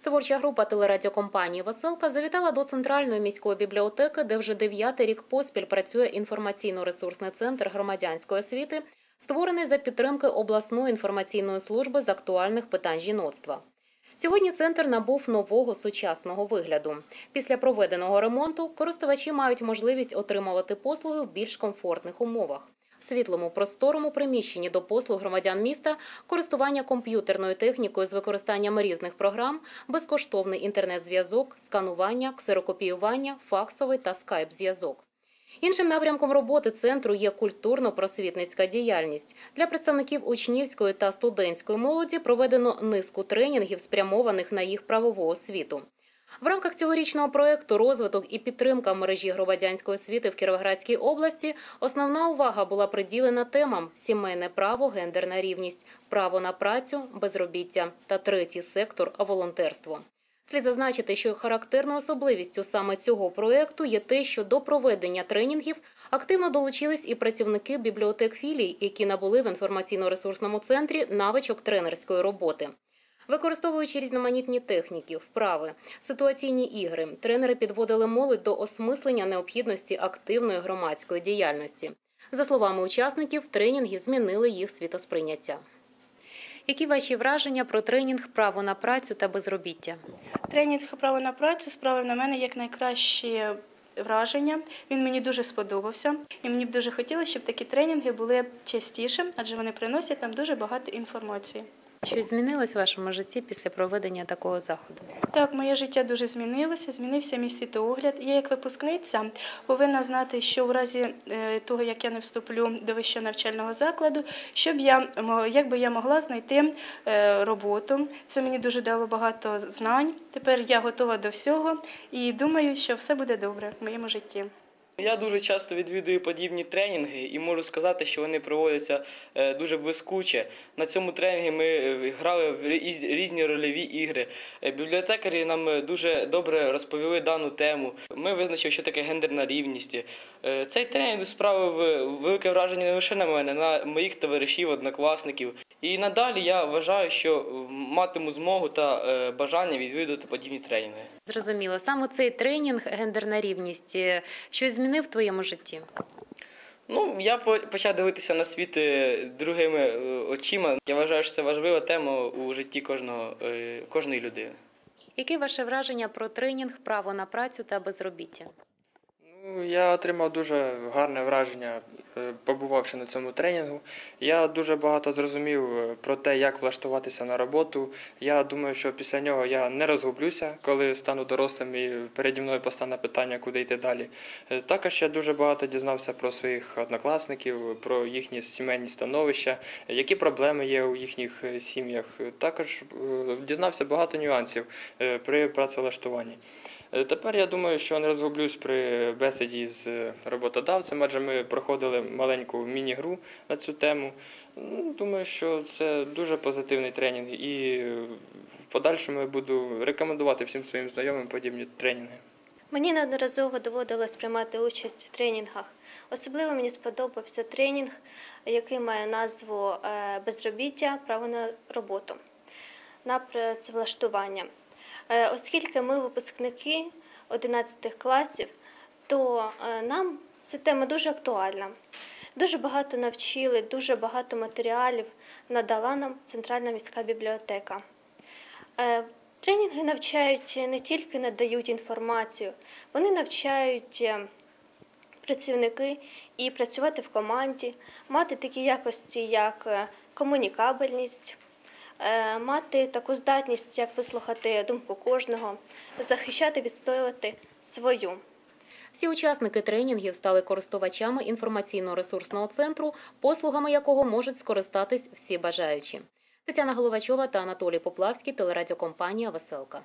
Творча група телерадіокомпанії Веселка завітала до центральної міської бібліотеки, де вже дев'ятий рік поспіль працює інформаційно-ресурсний центр громадянської освіти, створений за підтримки обласної інформаційної служби з актуальних питань жіноцтва. Сьогодні центр набув нового сучасного вигляду. Після проведеного ремонту користувачі мають можливість отримувати послуги в більш комфортних умовах. Світлому просторому приміщенні до послуг громадян міста користування комп'ютерною технікою з використанням різних програм, безкоштовний інтернет-зв'язок, сканування, ксерокопіювання, факсовий та скайп-зв'язок. Іншим напрямком роботи центру є культурно-просвітницька діяльність. Для представників учнівської та студентської молоді проведено низку тренінгів, спрямованих на їх правову освіту. В рамках цьогорічного проєкту розвиток і підтримка мережі громадянської освіти в Кіровоградській області основна увага була приділена темам сімейне право, гендерна рівність, право на працю, безробіття та третій сектор волонтерство. Слід зазначити, що характерною особливістю саме цього проєкту є те, що до проведення тренінгів активно долучились і працівники бібліотек філій, які набули в інформаційно-ресурсному центрі навичок тренерської роботи. Використовуючи різноманітні техніки, вправи, ситуаційні ігри, тренери підводили молодь до осмислення необхідності активної громадської діяльності. За словами учасників, тренінги змінили їх світосприйняття. Які ваші враження про тренінг право на працю та безробіття? Тренінг право на працю справив на мене як найкращі враження. Він мені дуже сподобався, і мені б дуже хотілося, щоб такі тренінги були частіше, адже вони приносять нам дуже багато інформації. Щось змінилось в вашому житті після проведення такого заходу? Так, моє життя дуже змінилося, змінився мій світоогляд. Я як випускниця повинна знати, що в разі е, того, як я не вступлю до вищого навчального закладу, щоб я як би я могла знайти е, роботу. Це мені дуже дало багато знань. Тепер я готова до всього і думаю, що все буде добре в моєму житті. Я дуже часто відвідую подібні тренінги і можу сказати, що вони проводяться е, дуже блискуче. На цьому тренінгі ми е, грали в різні рольові ігри. Е, Бібліотекарі нам дуже добре розповіли дану тему. Ми визначили, що таке гендерна рівність. Цей тренінг справив велике враження не лише на мене, на моїх товаришів, однокласників. І надалі я вважаю, що матиму змогу та бажання відвідувати подібні тренінги. Зрозуміло, саме цей тренінг гендерна рівність щось змінив в твоєму житті? Ну, я почав дивитися на світ е, другими е, очима. Я вважаю, що це важлива тема у житті кожного, е, кожної людини. Яке ваше враження про тренінг право на працю та безробіття? Ну, я отримав дуже гарне враження, е, побувавши на цьому тренінгу. Я дуже багато зрозумів е, про те, як влаштуватися на роботу. Я думаю, що після нього я не розгублюся, коли стану дорослим і переді мною постане питання, куди йти далі. Е, Також я дуже багато дізнався про своїх однокласників, про їхні сімейні становища, які проблеми є у їхніх сім'ях. Також дізнався багато нюансів при працевлаштуванні. Е, Тепер я думаю, що не розгублюсь при бесіді з е, роботодавцем, адже ми проходили маленьку міні-гру на цю тему. Ну, Думаю, що це дуже позитивний тренінг, і в подальшому я буду рекомендувати всім своїм знайомим подібні тренінги. Мені неодноразово доводилось приймати участь в тренінгах. Особливо мені сподобався тренінг, який має назву е, Безробіття, право на роботу на працевлаштування. Е, Оскільки ми випускники 11 класів, то е, нам ця тема дуже актуальна. Дуже багато навчили, дуже багато матеріалів надала нам Центральна міська бібліотека. Е, Тренінги навчають не тільки надають інформацію, вони навчають працівники і працювати в команді, мати такі якості, як комунікабельність, мати таку здатність, як вислухати думку кожного, захищати, відстоювати свою. Всі учасники тренінгів стали користувачами інформаційно-ресурсного центру, послугами якого можуть скористатись всі бажаючі. Тетяна Головачова та Анатолій Поплавський, телерадіокомпанія Веселка.